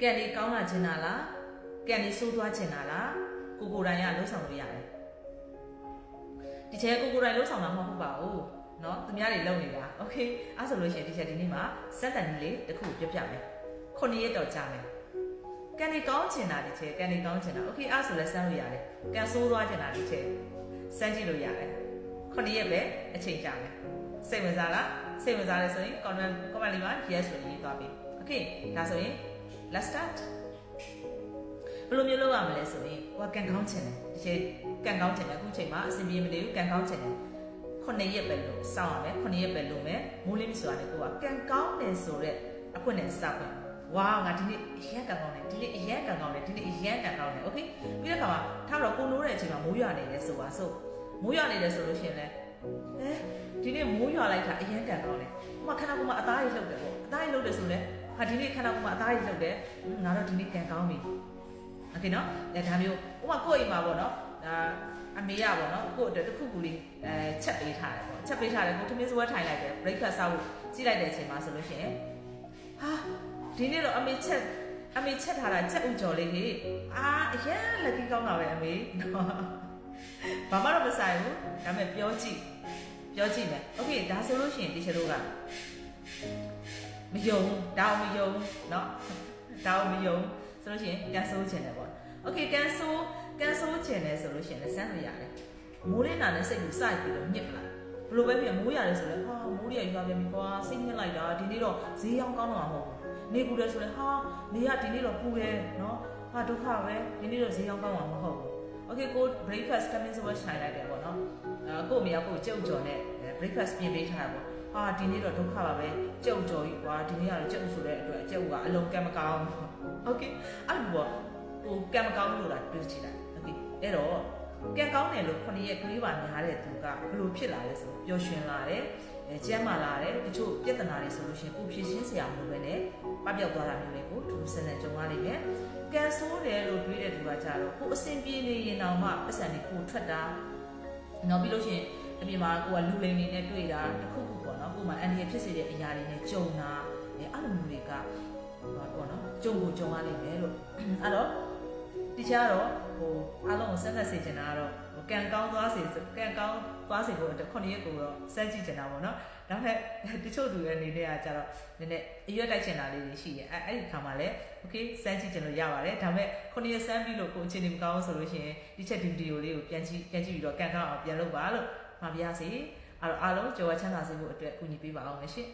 ကန်လေးကောင်းလာခြင်းလားကန်လေးဆိုးသွားခြင်းလားကိုကိုယ်တိုင်ကလှုပ်ဆောင်လို့ရတယ်ဒီချဲကိုကိုယ်တိုင်လှုပ်ဆောင်တာမဟုတ်ပါဘူးเนาะသူများတွေလုပ်နေတာโอเคအဲ့ဆိုလို့ရှိရင်ဒီချက်ဒီနေ့မှာစက်တန်ကြီးလေးတစ်ခုပြပြမယ်ခုနှစ်ရက်တော့ကြာမယ်ကန်လေးကောင်းချင်တာဒီချဲကန်လေးကောင်းချင်တာโอเคအဲ့ဆိုလဲစမ်းလို့ရတယ်ကန်ဆိုးသွားချင်တာဒီချဲစမ်းကြည့်လို့ရတယ်ခုနှစ်ရက်ပဲအချိန်ကြာမယ်စိတ်ဝင်စားလားစိတ်ဝင်စားလဲဆိုရင် comment comment လေးမှာ yes ဆိုရေးသွားပြီโอเคဒါဆိုရင် let's start ဘယ်လိုမျိုးလုပ်ရမလဲဆိုရင်ဟိုကကန်ကောင်းချင်တယ်ဒီချိန်ကန်ကောင်းချင်တယ်အခုချိန်မှာအဆင်ပြေမနေဘူးကန်ကောင်းချင်တယ်ခုနှစ်ရက်ပဲလို့စောင့်ရမယ်ခုနှစ်ရက်ပဲလို့မယ်မိုးလင်းပြီဆိုတာလေကိုကကန်ကောင်းတယ်ဆိုတော့အခွင့်နဲ့စောင့်မယ်ဝါငါဒီနေ့အရန်ကန်ကောင်းတယ်ဒီနေ့အရန်ကန်ကောင်းတယ်ဒီနေ့အရန်ကန်ကောင်းတယ်โอเคပြီးတဲ့ခါမှာထားတော့ကိုနိုးတဲ့အချိန်မှာမိုးရွာနေတယ်ဆိုပါဆိုမိုးရွာနေတယ်ဆိုလို့ရှိရင်လည်းအဲဒီနေ့မိုးရွာလိုက်တာအရန်ကန်ကောင်းတယ်ဟိုမှာခဏကမှအသားကြီးလှုပ်တယ်ပေါ့အသားကြီးလှုပ်တယ်ဆိုလဲ ဟာဒီနေ့ခဏကမှအသားကြီးလှုပ်တယ်ငါတော့ဒီနေ့ကန်ကောင်းပြီ โอเคเนาะဒါဒါမျိုးဥပမာကိုယ့်အိမ်မှာပေါ့เนาะဒါအမေရပေါ့เนาะကိုယ့်အတွက်တစ်ခုခုလေးအဲချက်ပေးထားတယ်ပေါ့ချက်ပေးထားတယ်ကိုသမင်းစဝဲထိုင်လိုက်တယ် breakfast ဆောက်ဖို့ကြည့်လိုက်တဲ့အချိန်မှာဆိုလို့ရှိရင်ဟာဒီနေ့တော့အမေချက်အမေချက်ထားတာချက်ဥကြော်လေးကြီးအာအရင်လက်ကြီးကောင်းတာပဲအမေနော်ဘာမှတော့မဆိုင်ဘူးဒါပေမဲ့ပြောကြည့်ပြောကြည့်မယ်โอเคဒါဆိုလို့ရှိရင်ဒီချက်တို့က မယုံဒါအောင်မယုံเนาะဒါအောင်မယုံ ဆိုလို့ရှိရင်ကန်ဆိုးချင်တယ်ပေါ့။ Okay ကန်ဆိုးကန်ဆိုးချင်တယ်ဆိုလို့ရှိရင်လည်းစမ်းလို့ရတယ်။မိုးလေးနာနဲ့စိတ်ကိုစိုက်ပြီးတော့ညစ်ပလာ။ဘလို့ပဲဖြစ်မိုးရတယ်ဆိုလဲဟာမိုးရရွာပြန်ပြီကွာစိတ်ညစ်လိုက်တာဒီနေ့တော့ဈေးရောင်းကောင်းတော့မှာမဟုတ်ဘူး။နေပူတယ်ဆိုလဲဟာနေရဒီနေ့တော့ပူတယ်နော်။ဟာဒုက္ခပဲဒီနေ့တော့ဈေးရောင်းကောင်းမှာမဟုတ်ဘူး။ Okay ကို breakfast ကမင်းဆိုတော့ခြိုင်လိုက်တယ်ပေါ့နော်။အဲကို့အမေကကို့ကြုတ်ကြော်နဲ့ breakfast ပြင်ပေးထားတာပေါ့။ ဟာဒီနေ့တော့ဒုက္ခပါပဲကြုတ်ကြော်ကြီးကွာဒီနေ့ကတော့ကြုတ်ဆိုတဲ့အတွက်ကြုတ်ကအလုံးကံမကောင်းဘူး။ Okay အဲ့လိုပေါ့ဟိုကံမကောင်းလို့လားတွေးကြည့်လိုက် Okay အဲ့တော့ကံကောင်းတယ်လို့ခொနည်းရဲ့ကလေးပါများတဲ့သူကဘယ်လိုဖြစ်လာလဲဆိုပျော်ရွှင်လာတယ်အဲကျမ်းမာလာတယ်တချို့ပြဿနာတွေဆိုလို့ရှိရင်ကိုဖြည့်ရှင်းစရာမလိုပဲနဲ့ပပျောက်သွားတာမျိုးတွေကိုသူစနေကြုံရလိမ့်မယ်ကံဆိုးတယ်လို့တွေးတဲ့သူကကြတော့ကိုအဆင်ပြေနေရင်တော့မှပတ်စံတွေကိုထွက်တာနောက်ပြီးလို့ရှိရင် အပြင်မှာကိုကလူလိမ်နေနဲ့တွေ့တာတခုခုပေါ့နော်ကိုမှအန်ဒီရဖြစ်စေတဲ့အရာတွေနဲ့ကြုံတာအဲအဲ့လိုမျိုးတွေကဟောပေါ့နော်ကြုံကိုကြုံရလိမ့်မယ်လို့အဲ့တော့ဒီချာတော့ဟိုအားလုံးကိုဆက်သက်စေချင်တာကတော့ဟိုကံကောင်းသွားစေကံကောင်းသွားစေဖို့အတွက်ခုနှစ်ရက်ကိုတော့စမ်းကြည့်ချင်တာပေါ့နော်ဒါပေမဲ့တချို့သူရဲ့အနေနဲ့ကကြတော့နည်းနည်းအရွက်တိုက်ချင်တာလေးတွေရှိရဲ့အဲအဲ့ဒီခါမှာလည်း okay စမ်းကြည့်ချင်လို့ရပါတယ်ဒါပေမဲ့ခုနှစ်ရက်စမ်းပြီးလို့ကိုအခြေအနေမကောင်းဆိုလို့ရှိရင်ဒီချက်ဒီဗီဒီယိုလေးကိုပြန်ကြည့်ပြန်ကြည့်ပြီးတော့ကံကောင်းအောင်ပြန်လုပ်ပါလို့ မှာပြရစီအဲ့တော့အားလုံးကြော်ဝချမ်းသာစေဖို့အတွက်ကူညီပေးပါအောင်ရှင်